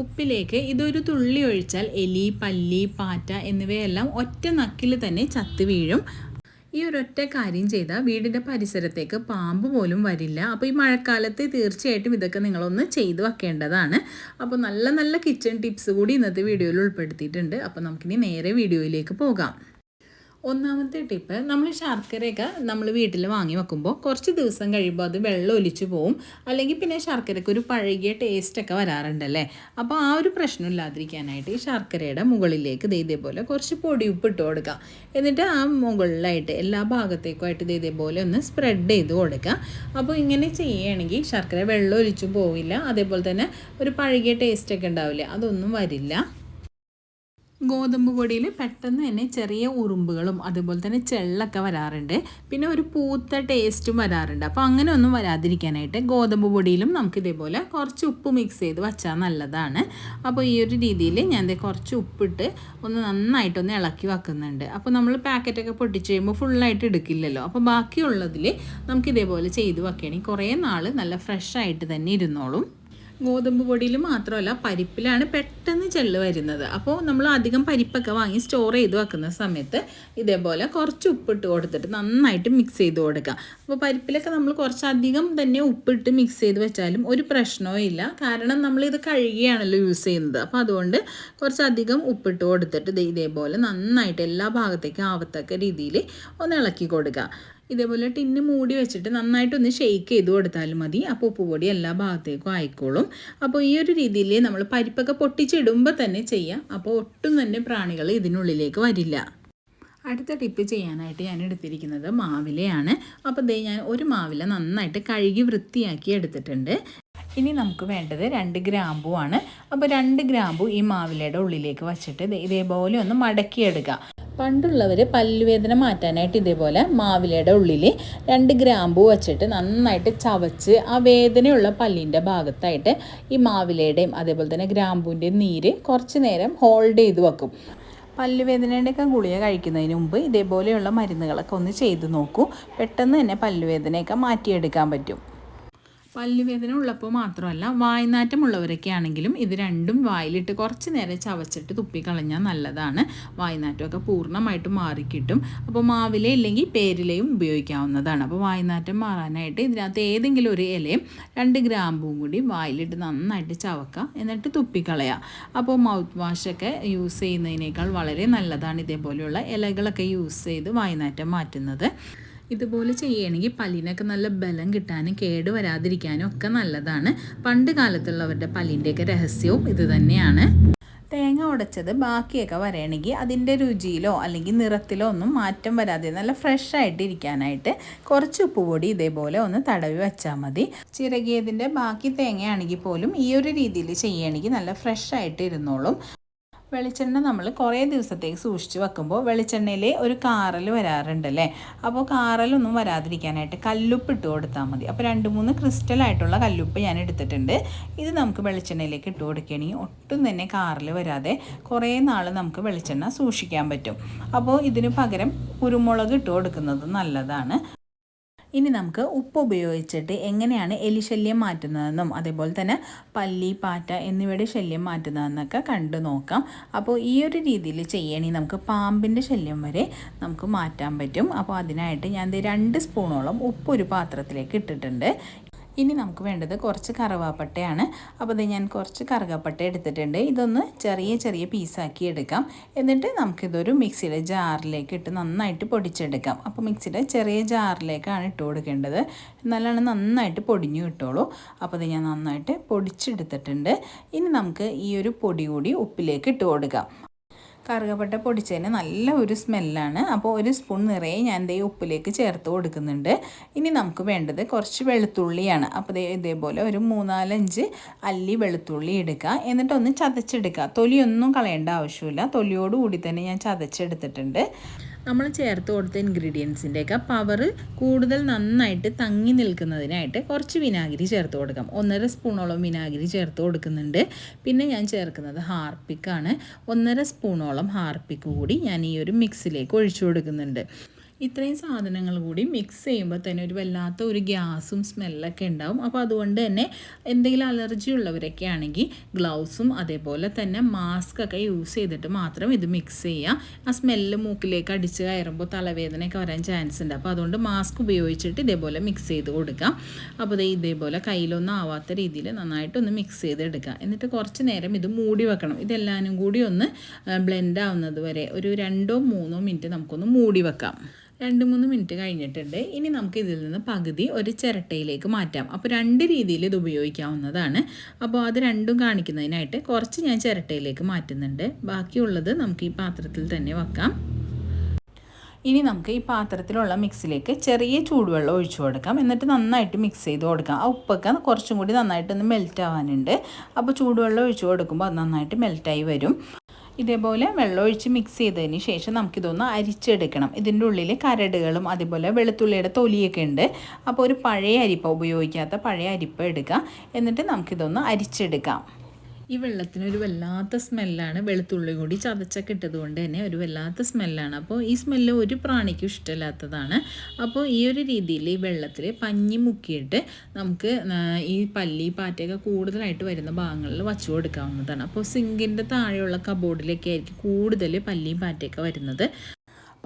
ഉപ്പിലേക്ക് ഇതൊരു തുള്ളി ഒഴിച്ചാൽ എലി പല്ലി പാറ്റ എന്നിവയെല്ലാം ഒറ്റ നക്കിൽ തന്നെ ചത്തു വീഴും. ഈ ഒരൊറ്റ കാര്യം ചെയ്താൽ വീടിന്റെ പരിസരത്തേക്ക് പാമ്പ് പോലും വരില്ല. അപ്പോൾ ഈ മഴക്കാലത്ത് തീർച്ചയായിട്ടും ഇതൊക്കെ നിങ്ങളൊന്ന് ചെയ്തു വെക്കേണ്ടതാണ്. അപ്പോൾ നല്ല നല്ല കിച്ചൺ ടിപ്സ് കൂടി ഇന്നത്തെ വീഡിയോയിൽ ഉൾപ്പെടുത്തിയിട്ടുണ്ട്. അപ്പോൾ നമുക്കിനി നേരെ വീഡിയോയിലേക്ക് പോകാം. ഒന്നാമത്തെ ടിപ്പ് നമ്മൾ ശർക്കരയൊക്കെ നമ്മൾ വീട്ടിൽ വാങ്ങി വെക്കുമ്പോൾ കുറച്ച് ദിവസം കഴിയുമ്പോൾ അത് വെള്ളം ഒലിച്ചു പോവും. അല്ലെങ്കിൽ പിന്നെ ശർക്കരയ്ക്ക് ഒരു പഴകിയ ടേസ്റ്റൊക്കെ വരാറുണ്ടല്ലേ അപ്പോൾ ആ ഒരു പ്രശ്നം ഇല്ലാതിരിക്കാനായിട്ട് ഈ ശർക്കരയുടെ മുകളിലേക്ക് ഇതേപോലെ കുറച്ച് പൊടി ഉപ്പ് ഇട്ട് കൊടുക്കുക എന്നിട്ട് ആ മുകളിലായിട്ട് എല്ലാ ഭാഗത്തേക്കുമായിട്ട് ഇത് ഇതേപോലെ ഒന്ന് സ്പ്രെഡ് ചെയ്ത് കൊടുക്കുക അപ്പോൾ ഇങ്ങനെ ചെയ്യുകയാണെങ്കിൽ ശർക്കര വെള്ളം ഒലിച്ചു പോവില്ല. അതേപോലെ തന്നെ ഒരു പഴകിയ ടേസ്റ്റൊക്കെ ഉണ്ടാവില്ല. അതൊന്നും വരില്ല. ഗോതമ്പ് പൊടിയിൽ പെട്ടെന്ന് തന്നെ ചെറിയ ഉറുമ്പുകളും അതുപോലെ തന്നെ ചെള്ളൊക്കെ വരാറുണ്ട്. പിന്നെ ഒരു പൂത്ത ടേസ്റ്റും വരാറുണ്ട്. അപ്പോൾ അങ്ങനെ ഒന്നും വരാതിരിക്കാനായിട്ട് ഗോതമ്പ് പൊടിയിലും നമുക്ക് ഇതേപോലെ കുറച്ച് ഉപ്പ് മിക്സ് ചെയ്ത് വച്ചാൽ നല്ലതാണ്. അപ്പോൾ ഈ ഒരു രീതിയിൽ ഞാൻ കുറച്ച് ഉപ്പിട്ട് ഒന്ന് നന്നായിട്ടൊന്ന് ഇളക്കി വെക്കുന്നുണ്ട്. അപ്പോൾ നമ്മൾ പാക്കറ്റൊക്കെ പൊട്ടിച്ച് കഴിയുമ്പോൾ ഫുള്ളായിട്ട് എടുക്കില്ലല്ലോ. അപ്പോൾ ബാക്കിയുള്ളതിൽ നമുക്ക് ഇതേപോലെ ചെയ്ത് വെക്കുകയാണെങ്കിൽ കുറേ നാൾ നല്ല ഫ്രഷ് ആയിട്ട് തന്നെ ഇരുന്നോളും. ഗോതമ്പ് പൊടിയിൽ മാത്രമല്ല പരിപ്പിലാണ് പെട്ടെന്ന് ചെള്ള് വരുന്നത്. അപ്പോൾ നമ്മൾ അധികം പരിപ്പൊക്കെ വാങ്ങി സ്റ്റോർ ചെയ്ത് വെക്കുന്ന സമയത്ത് ഇതേപോലെ കുറച്ച് ഉപ്പിട്ട് കൊടുത്തിട്ട് നന്നായിട്ട് മിക്സ് ചെയ്ത് കൊടുക്കുക. അപ്പോൾ പരിപ്പിലൊക്കെ നമ്മൾ കുറച്ചധികം തന്നെ ഉപ്പിട്ട് മിക്സ് ചെയ്ത് വെച്ചാലും ഒരു പ്രശ്നവും ഇല്ല. കാരണം ഇത് കഴുകിയാണല്ലോ യൂസ് ചെയ്യുന്നത്. അപ്പോൾ അതുകൊണ്ട് കുറച്ചധികം ഉപ്പിട്ട് കൊടുത്തിട്ട് ഇതേപോലെ നന്നായിട്ട് എല്ലാ ഭാഗത്തേക്കും ആവത്തക്ക രീതിയിൽ ഒന്ന് ഇളക്കി കൊടുക്കുക. ഇതേപോലെ ടിന്ന് മൂടി വെച്ചിട്ട് നന്നായിട്ടൊന്ന് ഷെയ്ക്ക് ചെയ്ത് കൊടുത്താൽ മതി. അപ്പോൾ ഉപ്പുപൊടി എല്ലാ ഭാഗത്തേക്കും ആയിക്കോളും. അപ്പോൾ ഈ ഒരു രീതിയിൽ നമ്മൾ പരിപ്പൊക്കെ പൊട്ടിച്ചിടുമ്പോൾ തന്നെ ചെയ്യാം. അപ്പോൾ ഒട്ടും തന്നെ പ്രാണികൾ ഇതിനുള്ളിലേക്ക് വരില്ല. അടുത്ത ടിപ്പ് ചെയ്യാനായിട്ട് ഞാൻ എടുത്തിരിക്കുന്നത് മാവിലയാണ്. അപ്പോൾ ദേ ഞാൻ ഒരു മാവില നന്നായിട്ട് കഴുകി വൃത്തിയാക്കി എടുത്തിട്ടുണ്ട്. ഇനി നമുക്ക് വേണ്ടത് രണ്ട് ഗ്രാമ്പുവാണ്. അപ്പോൾ രണ്ട് ഗ്രാമ്പു ഈ മാവിലയുടെ ഉള്ളിലേക്ക് വച്ചിട്ട് ഇതേപോലെ ഒന്ന് മടക്കിയെടുക്കുക പണ്ടുള്ളവർ പല്ലുവേദന മാറ്റാനായിട്ട് ഇതേപോലെ മാവിലയുടെ ഉള്ളിൽ രണ്ട് ഗ്രാമ്പു വച്ചിട്ട് നന്നായിട്ട് ചവച്ച് ആ വേദനയുള്ള പല്ലിന്റെ ഭാഗത്തായിട്ട് ഈ മാവിലയുടെയും അതേപോലെ തന്നെ ഗ്രാമ്പൂന്റെയും നീര് കുറച്ച് നേരം ഹോൾഡ് ചെയ്ത് വെക്കും. പല്ലുവേദനയുടെയൊക്കെ ഗുളിക കഴിക്കുന്നതിന് മുമ്പ് ഇതേപോലെയുള്ള മരുന്നുകളൊക്കെ ഒന്ന് ചെയ്ത് നോക്കൂ. പെട്ടെന്ന് തന്നെ പല്ലുവേദനയൊക്കെ മാറ്റിയെടുക്കാൻ പറ്റും. പല്ലുവേദന ഉള്ളപ്പോൾ മാത്രമല്ല വായ്നാറ്റമുള്ളവരൊക്കെ ആണെങ്കിലും ഇത് രണ്ടും വായിലിട്ട് കുറച്ച് നേരം ചവച്ചിട്ട് തുപ്പിക്കളഞ്ഞാൽ നല്ലതാണ്. വായ്നാറ്റമൊക്കെ പൂർണമായിട്ട് മാറിക്കിട്ടും. അപ്പോൾ മാവിലെ ഇല്ലെങ്കിൽ പേരിലയും ഉപയോഗിക്കാവുന്നതാണ്. അപ്പോൾ വായ്നാറ്റം മാറാനായിട്ട് ഇതിനകത്ത് ഏതെങ്കിലും ഒരു ഇലയും രണ്ട് ഗ്രാമ്പും കൂടി വായിലിട്ട് നന്നായിട്ട് ചവക്കുക. എന്നിട്ട് തുപ്പിക്കളയുക അപ്പോൾ മൗത്ത് വാഷൊക്കെ യൂസ് ചെയ്യുന്നതിനേക്കാൾ വളരെ നല്ലതാണ് ഇതേപോലെയുള്ള ഇലകളൊക്കെ യൂസ് ചെയ്ത് വായ്നാറ്റം മാറ്റുന്നത്. ഇതുപോലെ ചെയ്യണമെങ്കിൽ പല്ലിനൊക്കെ നല്ല ബലം കിട്ടാനും കേട് വരാതിരിക്കാനും ഒക്കെ നല്ലതാണ്. പണ്ട് കാലത്തുള്ളവരുടെ പല്ലിന്റെയൊക്കെ രഹസ്യവും ഇത് തന്നെയാണ്. തേങ്ങ ഉടച്ചത് ബാക്കിയൊക്കെ വരണമെങ്കിൽ അതിന്റെ രുചിയിലോ അല്ലെങ്കിൽ നിറത്തിലോ ഒന്നും മാറ്റം വരാതെ നല്ല ഫ്രഷ് ആയിട്ട് ഇരിക്കാനായിട്ട് കുറച്ച് ഉപ്പുപൊടി ഇതേപോലെ ഒന്ന് തടവി വെച്ചാൽ മതി. ചിറകിയതിന്റെ ബാക്കി തേങ്ങയാണെങ്കിൽ പോലും ഈ ഒരു രീതിയിൽ ചെയ്യുകയാണെങ്കിൽ നല്ല ഫ്രഷ് ആയിട്ട് ഇരുന്നോളും. വെളിച്ചെണ്ണ നമ്മൾ കുറേ ദിവസത്തേക്ക് സൂക്ഷിച്ച് വെക്കുമ്പോൾ വെളിച്ചെണ്ണയിൽ ഒരു കാറൽ വരാറുണ്ടല്ലേ? അപ്പോൾ കാറലൊന്നും വരാതിരിക്കാനായിട്ട് കല്ലുപ്പ് ഇട്ട് കൊടുത്താൽ മതി. അപ്പോൾ രണ്ട് മൂന്ന് ക്രിസ്റ്റലായിട്ടുള്ള കല്ലുപ്പ് ഞാൻ എടുത്തിട്ടുണ്ട്. ഇത് നമുക്ക് വെളിച്ചെണ്ണയിലേക്ക് ഇട്ട് കൊടുക്കുകയാണെങ്കിൽ ഒട്ടും തന്നെ കാറൽ വരാതെ കുറേ നാൾ നമുക്ക് വെളിച്ചെണ്ണ സൂക്ഷിക്കാൻ പറ്റും. അപ്പോൾ ഇതിന് പകരം കുരുമുളക് ഇട്ട് കൊടുക്കുന്നത് നല്ലതാണ്. ഇനി നമുക്ക് ഉപ്പ് ഉപയോഗിച്ചിട്ട് എങ്ങനെയാണ് എലി ശല്യം മാറ്റുന്നതെന്നും അതേപോലെ തന്നെ പല്ലി പാറ്റ എന്നിവയുടെ ശല്യം മാറ്റുന്നതെന്നൊക്കെ കണ്ടു നോക്കാം. അപ്പോൾ ഈ ഒരു രീതിയിൽ ചെയ്യണമെങ്കിൽ നമുക്ക് പാമ്പിന്റെ ശല്യം വരെ നമുക്ക് മാറ്റാൻ പറ്റും. അപ്പോൾ അതിനായിട്ട് ഞാൻ രണ്ട് സ്പൂണോളം ഉപ്പ് ഒരു പാത്രത്തിലേക്ക് ഇട്ടിട്ടുണ്ട്. ഇനി നമുക്ക് വേണ്ടത് കുറച്ച് കറുവാപ്പട്ടയാണ്. അപ്പോൾ ഇത് ഞാൻ കുറച്ച് കറുകപ്പട്ട എടുത്തിട്ടുണ്ട്. ഇതൊന്ന് ചെറിയ ചെറിയ പീസാക്കി എടുക്കാം. എന്നിട്ട് നമുക്കിതൊരു മിക്സിയുടെ ജാറിലേക്ക് ഇട്ട് നന്നായിട്ട് പൊടിച്ചെടുക്കാം. അപ്പോൾ മിക്സിയുടെ ചെറിയ ജാറിലേക്കാണ് ഇട്ട് കൊടുക്കേണ്ടത്. എന്നാലാണ് നന്നായിട്ട് പൊടിഞ്ഞു കിട്ടുള്ളൂ. അപ്പോൾ ഇത് ഞാൻ നന്നായിട്ട് പൊടിച്ചെടുത്തിട്ടുണ്ട്. ഇനി നമുക്ക് ഈ ഒരു പൊടി കൂടി ഉപ്പിലേക്ക് ഇട്ട് കൊടുക്കാം. കറുകപ്പട്ട പൊടിച്ചതിന് നല്ല ഒരു സ്മെല്ലാണ്. അപ്പോൾ ഒരു സ്പൂൺ നിറയെ ഞാൻ ദേ ഉപ്പിലേക്ക് ചേർത്ത് കൊടുക്കുന്നുണ്ട്. ഇനി നമുക്ക് വേണ്ടത് കുറച്ച് വെളുത്തുള്ളിയാണ്. അപ്പോൾ ഇതേപോലെ ഒരു മൂന്നാലഞ്ച് അല്ലി വെളുത്തുള്ളി എടുക്കുക എന്നിട്ടൊന്ന് ചതച്ചെടുക്കുക. തൊലിയൊന്നും കളയേണ്ട ആവശ്യമില്ല. തൊലിയോടുകൂടി തന്നെ ഞാൻ ചതച്ചെടുത്തിട്ടുണ്ട്. നമ്മൾ ചേർത്ത് കൊടുത്ത ഇൻഗ്രീഡിയൻസിന്റെയൊക്കെ പവർ കൂടുതൽ നന്നായിട്ട് തങ്ങി നിൽക്കുന്നതിനായിട്ട് കുറച്ച് വിനാഗിരി ചേർത്ത് കൊടുക്കാം. ഒന്നര സ്പൂണോളം വിനാഗിരി ചേർത്ത് കൊടുക്കുന്നുണ്ട്. പിന്നെ ഞാൻ ചേർക്കുന്നത് ഹാർപ്പിക്കാണ്. ഒന്നര സ്പൂണോളം ഹാർപ്പിക്ക് കൂടി ഞാൻ ഈ ഒരു മിക്സിലേക്ക് ഒഴിച്ചു കൊടുക്കുന്നുണ്ട്. ഇത്രയും സാധനങ്ങൾ കൂടി മിക്സ് ചെയ്യുമ്പോൾ തന്നെ ഒരു വല്ലാത്ത ഒരു ഗ്യാസും സ്മെല്ലൊക്കെ ഉണ്ടാവും. അപ്പോൾ അതുകൊണ്ട് തന്നെ എന്തെങ്കിലും അലർജി ഉള്ളവരൊക്കെ ആണെങ്കിൽ ഗ്ലൗസും അതേപോലെ തന്നെ മാസ്ക് ഒക്കെ യൂസ് ചെയ്തിട്ട് മാത്രം ഇത് മിക്സ് ചെയ്യുക. ആ സ്മെല്ല് മൂക്കിലേക്ക് അടിച്ച് കയറുമ്പോൾ തലവേദനയൊക്കെ വരാൻ ചാൻസ് ഉണ്ട്. അപ്പോൾ അതുകൊണ്ട് മാസ്ക് ഉപയോഗിച്ചിട്ട് ഇതേപോലെ മിക്സ് ചെയ്ത് കൊടുക്കാം. അപ്പോൾ ഇതേപോലെ കയ്യിലൊന്നും ആവാത്ത രീതിയിൽ നന്നായിട്ടൊന്ന് മിക്സ് ചെയ്തെടുക്കുക. എന്നിട്ട് കുറച്ച് നേരം ഇത് മൂടി വെക്കണം. ഇതെല്ലാനും കൂടി ഒന്ന് ബ്ലെൻഡ് ആവുന്നത് വരെ ഒരു രണ്ടോ മൂന്നോ മിനിറ്റ് നമുക്കൊന്ന് മൂടി വെക്കാം. രണ്ട് മൂന്ന് മിനിറ്റ് കഴിഞ്ഞിട്ടുണ്ട്. ഇനി നമുക്ക് ഇതിൽ നിന്ന് പകുതി ഒരു ചിരട്ടയിലേക്ക് മാറ്റാം. അപ്പോൾ രണ്ട് രീതിയിൽ ഇത് ഉപയോഗിക്കാവുന്നതാണ്. അപ്പോൾ അത് രണ്ടും കാണിക്കുന്നതിനായിട്ട് കുറച്ച് ഞാൻ ചിരട്ടയിലേക്ക് മാറ്റുന്നുണ്ട്. ബാക്കിയുള്ളത് നമുക്ക് ഈ പാത്രത്തിൽ തന്നെ വെക്കാം. ഇനി നമുക്ക് ഈ പാത്രത്തിലുള്ള മിക്സിലേക്ക് ചെറിയ ചൂടുവെള്ളം ഒഴിച്ചു കൊടുക്കാം. എന്നിട്ട് നന്നായിട്ട് മിക്സ് ചെയ്ത് കൊടുക്കാം. ആ ഉപ്പൊക്കെ കുറച്ചും കൂടി നന്നായിട്ടൊന്ന് മെൽറ്റ് ആവാനുണ്ട്. അപ്പോൾ ചൂടുവെള്ളം ഒഴിച്ചു കൊടുക്കുമ്പോൾ അത് നന്നായിട്ട് മെൽറ്റായി വരും. ഇതേപോലെ വെള്ളമൊഴിച്ച് മിക്സ് ചെയ്തതിന് ശേഷം നമുക്കിതൊന്ന് അരിച്ചെടുക്കണം. ഇതിന്റെ ഉള്ളിൽ കരടുകളും അതുപോലെ വെളുത്തുള്ളിയുടെ തൊലിയൊക്കെ ഉണ്ട്. അപ്പോൾ ഒരു പഴയ അരിപ്പ ഉപയോഗിക്കാത്ത പഴയ അരിപ്പ എടുക്കുക എന്നിട്ട് നമുക്കിതൊന്ന് അരിച്ചെടുക്കാം. ഈ വെള്ളത്തിന് ഒരു വല്ലാത്ത സ്മെല്ലാണ് വെളുത്തുള്ളി കൂടി ചതച്ചൊക്കെ ഇട്ടത് കൊണ്ട് തന്നെ ഒരു വല്ലാത്ത സ്മെല്ലാണ്. അപ്പോൾ ഈ സ്മെല്ല് ഒരു പ്രാണിക്കും ഇഷ്ടമില്ലാത്തതാണ്. അപ്പോൾ ഈ ഒരു രീതിയിൽ ഈ വെള്ളത്തിൽ പഞ്ഞി മുക്കിയിട്ട് നമുക്ക് ഈ പല്ലി പാറ്റയൊക്കെ കൂടുതലായിട്ട് വരുന്ന ഭാഗങ്ങളിൽ വച്ചു കൊടുക്കാവുന്നതാണ്. അപ്പോൾ സിങ്കിന്റെ താഴെയുള്ള കബോർഡിലൊക്കെ ആയിരിക്കും കൂടുതൽ പല്ലിയും പാറ്റയൊക്കെ വരുന്നത്.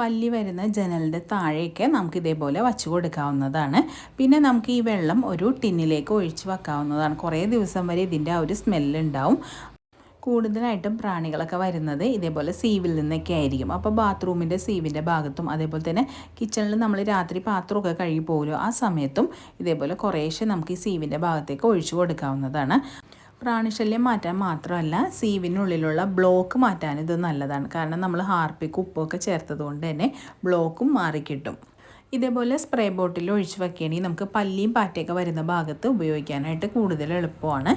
പല്ലി വരുന്ന ജനലിന്റെ താഴേക്ക് നമുക്ക് ഇതേപോലെ വച്ചു കൊടുക്കാവുന്നതാണ്. പിന്നെ നമുക്ക് ഈ വെള്ളം ഒരു ടിന്നിലേക്ക് ഒഴിച്ചു വെക്കാവുന്നതാണ്. കുറേ ദിവസം വരെ ഇതിന്റെ ആ ഒരു സ്മെല്ലുണ്ടാവും കൂടുതലായിട്ടും പ്രാണികളൊക്കെ വരുന്നത് ഇതേപോലെ സീവിൽ നിന്നൊക്കെ ആയിരിക്കും. അപ്പോൾ ബാത്റൂമിന്റെ സീവിന്റെ ഭാഗത്തും അതേപോലെ തന്നെ കിച്ചണിൽ നമ്മൾ രാത്രി പാത്രമൊക്കെ കഴുകി പോകുമല്ലോ ആ സമയത്തും ഇതേപോലെ കുറേശ്ശെ നമുക്ക് ഈ സീവിന്റെ ഭാഗത്തേക്ക് ഒഴിച്ചു കൊടുക്കാവുന്നതാണ്. പ്രാണിശല്യം മാറ്റാൻ മാത്രമല്ല സീവിനുള്ളിലുള്ള ബ്ലോക്ക് മാറ്റാൻ ഇത് നല്ലതാണ്. കാരണം നമ്മൾ ഹാർപ്പിക്ക് ഉപ്പൊക്കെ ചേർത്തത് കൊണ്ട് തന്നെ ബ്ലോക്കും മാറിക്കിട്ടും. ഇതേപോലെ സ്പ്രേ ബോട്ടിൽ ഒഴിച്ച് വെക്കുകയാണെങ്കിൽ നമുക്ക് പല്ലിയും പാറ്റയൊക്കെ വരുന്ന ഭാഗത്ത് ഉപയോഗിക്കാനായിട്ട് കൂടുതൽ എളുപ്പമാണ്.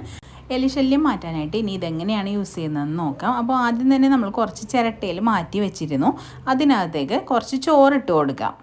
എലിശല്യം മാറ്റാനായിട്ട് ഇനി ഇതെങ്ങനെയാണ് യൂസ് ചെയ്യുന്നതെന്ന് നോക്കാം. അപ്പോൾ ആദ്യം തന്നെ നമ്മൾ കുറച്ച് ചിരട്ടയിൽ മാറ്റി വെച്ചിരുന്നു. അതിനകത്തേക്ക് കുറച്ച് ചോറിട്ട് കൊടുക്കാം.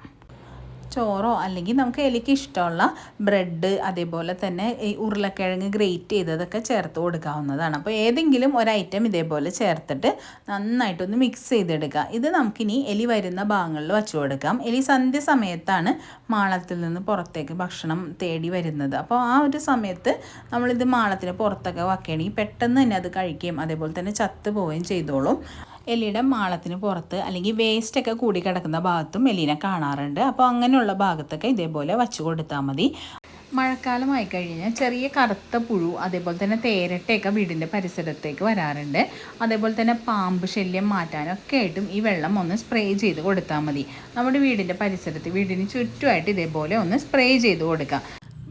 ചോറോ അല്ലെങ്കിൽ നമുക്ക് എലിക്ക് ഇഷ്ടമുള്ള ബ്രെഡ് അതേപോലെ തന്നെ ഈ ഉരുളക്കിഴങ്ങ് ഗ്രേറ്റ് ചെയ്തതൊക്കെ ചേർത്ത് കൊടുക്കാവുന്നതാണ്. അപ്പോൾ ഏതെങ്കിലും ഒരു ഐറ്റം ഇതേപോലെ ചേർത്തിട്ട് നന്നായിട്ടൊന്ന് മിക്സ് ചെയ്തെടുക്കുക. ഇത് നമുക്കിനി എലി വരുന്ന ഭാഗങ്ങളിൽ വച്ചു കൊടുക്കാം. എലി സന്ധ്യ സമയത്താണ് മാളത്തിൽ നിന്ന് പുറത്തേക്ക് ഭക്ഷണം തേടി വരുന്നത്. അപ്പോൾ ആ ഒരു സമയത്ത് നമ്മളിത് മാളത്തിന് പുറത്തൊക്കെ വയ്ക്കുകയാണെങ്കിൽ പെട്ടെന്ന് തന്നെ അത് കഴിക്കുകയും അതേപോലെ തന്നെ ചത്തു പോവുകയും ചെയ്തോളും. എലിയുടെ മാളത്തിന് പുറത്ത് അല്ലെങ്കിൽ വേസ്റ്റൊക്കെ കൂടി കിടക്കുന്ന ഭാഗത്തും എലിനെ കാണാറുണ്ട്. അപ്പോൾ അങ്ങനെയുള്ള ഭാഗത്തൊക്കെ ഇതേപോലെ വച്ചു കൊടുത്താൽ മതി. മഴക്കാലമായി കഴിഞ്ഞാൽ ചെറിയ കറുത്ത പുഴു അതേപോലെ തന്നെ തേരട്ടയൊക്കെ വീടിന്റെ പരിസരത്തേക്ക് വരാറുണ്ട്. അതേപോലെ തന്നെ പാമ്പ് ശല്യം മാറ്റാനൊക്കെ ആയിട്ടും ഈ വെള്ളം ഒന്ന് സ്പ്രേ ചെയ്ത് കൊടുത്താൽ മതി. നമ്മുടെ വീടിന്റെ പരിസരത്ത് വീടിന് ചുറ്റുമായിട്ട് ഇതേപോലെ ഒന്ന് സ്പ്രേ ചെയ്ത് കൊടുക്കുക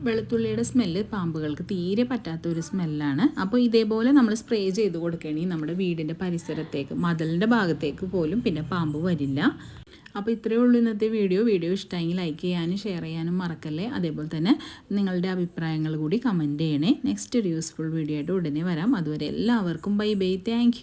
വെളുത്തുള്ളിയുടെ സ്മെല്ല് പാമ്പുകൾക്ക് തീരെ പറ്റാത്ത ഒരു സ്മെല്ലാണ്. അപ്പോൾ ഇതേപോലെ നമ്മൾ സ്പ്രേ ചെയ്ത് കൊടുക്കണേ നമ്മുടെ വീടിന്റെ പരിസരത്തേക്ക് മതിലിന്റെ ഭാഗത്തേക്ക് പോലും പിന്നെ പാമ്പ് വരില്ല. അപ്പോൾ ഇത്രയേ ഉള്ളൂ ഇന്നത്തെ വീഡിയോ. വീഡിയോ ഇഷ്ടമെങ്കിൽ ലൈക്ക് ചെയ്യാനും ഷെയർ ചെയ്യാനും മറക്കല്ലേ. അതേപോലെ തന്നെ നിങ്ങളുടെ അഭിപ്രായങ്ങൾ കൂടി കമന്റ് ചെയ്യണേ. നെക്സ്റ്റ് ഒരു യൂസ്ഫുൾ വീഡിയോ ആയിട്ട് ഉടനെ വരാം. അതുവരെ എല്ലാവർക്കും ബൈ ബൈ. താങ്ക്